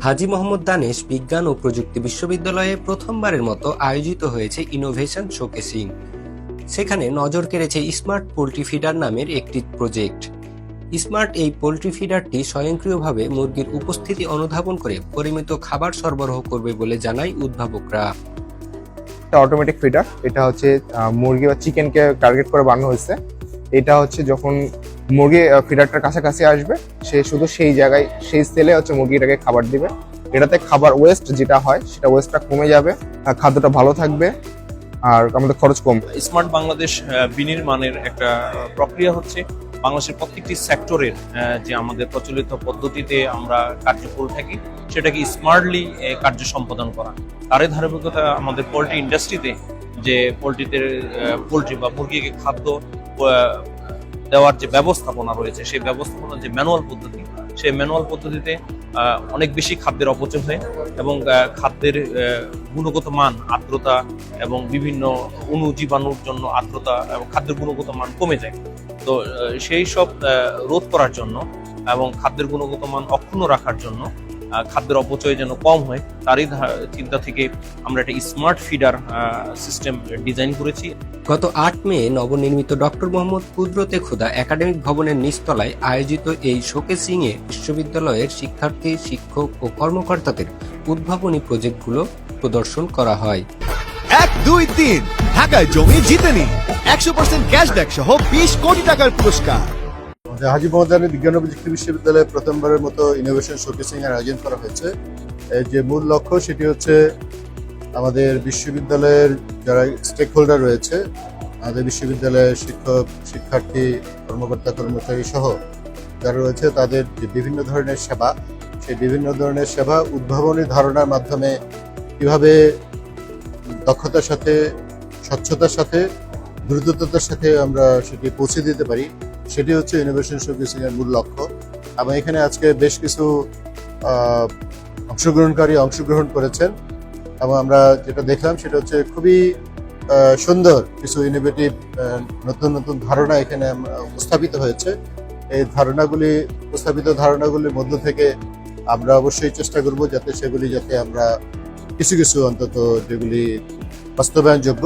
হাজী মোহাম্মদ দানেশ বিজ্ঞান ও প্রযুক্তি বিশ্ববিদ্যালয়ে প্রথমবারের মতো আয়োজিত হয়েছে ইনোভেশন শোকেসিং সেখানে নজর কেড়েছে স্মার্ট পোলট্রি ফিডার নামের একটি প্রজেক্ট স্মার্ট এই পোলট্রি ফিডারটি স্বয়ংক্রিয়ভাবে মুরগির উপস্থিতি অনুধাবন করে পরিমিত খাবার সরবরাহ করবে বলে জানায় উদ্ভাবকরা। অটোমেটিক ফিডার এটা হচ্ছে মুরগি বা চিকেনকে টার্গেট করে বানানো হয়েছে। এটা হচ্ছে যখন মুরগি ফিডারটার কাছাকাছি আসবে, সে শুধু সেই জায়গায়, সেই সেলে হচ্ছে মুরগিটাকে খাবার দিবে। এটাতে খাবার ওয়েস্ট যেটা হয়, সেটা ওয়েস্টটা কমে যাবে খাদ্যটা ভালো থাকবে, আর আমাদের খরচ কম। স্মার্ট বাংলাদেশ বিনির্মাণের একটা প্রক্রিয়া হচ্ছে বাংলাদেশের প্রত্যেকটি সেক্টরের যে আমাদের প্রচলিত পদ্ধতিতে আমরা কার্য করে থাকি, সেটাকে স্মার্টলি কার্য সম্পাদন করা। তারই ধারাবাহিকতা আমাদের পোলট্রি ইন্ডাস্ট্রিতে যে পোলট্রিতে পোলট্রি বা মুরগিকে খাদ্য দেওয়ার যে ব্যবস্থাপনা রয়েছে, সেই ব্যবস্থাপনার যে ম্যানুয়াল পদ্ধতি, সেই ম্যানুয়াল পদ্ধতিতে অনেক বেশি খাদ্যের অপচয় হয় এবং খাদ্যের গুণগত মান, আর্দ্রতা এবং বিভিন্ন অণু জীবাণুর জন্য আর্দ্রতা এবং খাদ্যের গুণগত মান কমে যায়। তো সেই সব রোধ করার জন্য এবং খাদ্যের গুণগত মান অক্ষুণ্ণ রাখার জন্য খাদ্যের অপচয় যেন কম হয় তারই চিন্তা থেকে আমরা একটা স্মার্ট ফিডার সিস্টেম ডিজাইন করেছি। গত আট মে নবনির্মিত ডক্টর মোহাম্মদ কুদরতে খুদা একাডেমিক ভবনের নিচতলায় আয়োজিত এই শোকেসিং এ বিশ্ববিদ্যালয়ের শিক্ষার্থী শিক্ষক ও কর্মকর্তাদের উদ্ভাবনী প্রজেক্টগুলো প্রদর্শন করা হয়। এক দুই তিন ঢাকায় জমি জিতে নিন একশো পার্সেন্ট ক্যাশব্যাক সহ বিশ কোটি টাকার পুরস্কার। আমাদের হাজি মোহাম্মদ বিজ্ঞান ও প্রযুক্তি বিশ্ববিদ্যালয়ে প্রথমবারের মতো ইনোভেশন শোকেসিং এর আয়োজন করা হয়েছে। যে মূল লক্ষ্য সেটি হচ্ছে আমাদের বিশ্ববিদ্যালয়ের যারা স্টেক হোল্ডার রয়েছে, আমাদের বিশ্ববিদ্যালয়ের শিক্ষক, শিক্ষার্থী, কর্মকর্তা, কর্মচারী সহ যারা রয়েছে, তাদের যে বিভিন্ন ধরনের সেবা, সেই বিভিন্ন ধরনের সেবা উদ্ভাবনী ধারণার মাধ্যমে কীভাবে দক্ষতার সাথে, স্বচ্ছতার সাথে, দ্রুততার সাথে আমরা সেটি পৌঁছে দিতে পারি সেটি হচ্ছে ইনোভেশন শোকেসিং এর মূল লক্ষ্য। এবং এখানে আজকে বেশ কিছু অংশগ্রহণকারী অংশগ্রহণ করেছেন। এবং আমরা যেটা দেখলাম সেটা হচ্ছে খুবই সুন্দর কিছু ইনোভেটিভ নতুন নতুন ধারণা এখানে উপস্থাপিত হয়েছে। এই ধারণাগুলি, উপস্থাপিত ধারণাগুলির মধ্য থেকে আমরা অবশ্যই চেষ্টা করব যাতে সেগুলি যাতে আমরা কিছু কিছু অন্তত যেগুলি বাস্তবায়নযোগ্য,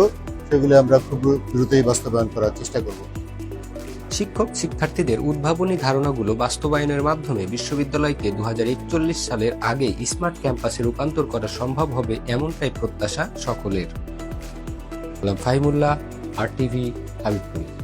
সেগুলি আমরা খুব দ্রুতই বাস্তবায়ন করার চেষ্টা করব। শিক্ষক শিক্ষার্থীদের উদ্ভাবনী ধারণাগুলো বাস্তবায়নের মাধ্যমে বিশ্ববিদ্যালয়কে দু হাজার একচল্লিশ সালের আগে স্মার্ট ক্যাম্পাসে রূপান্তর করা সম্ভব হবে এমনটাই প্রত্যাশা সকলের। Fahimullah R TV Habibpur.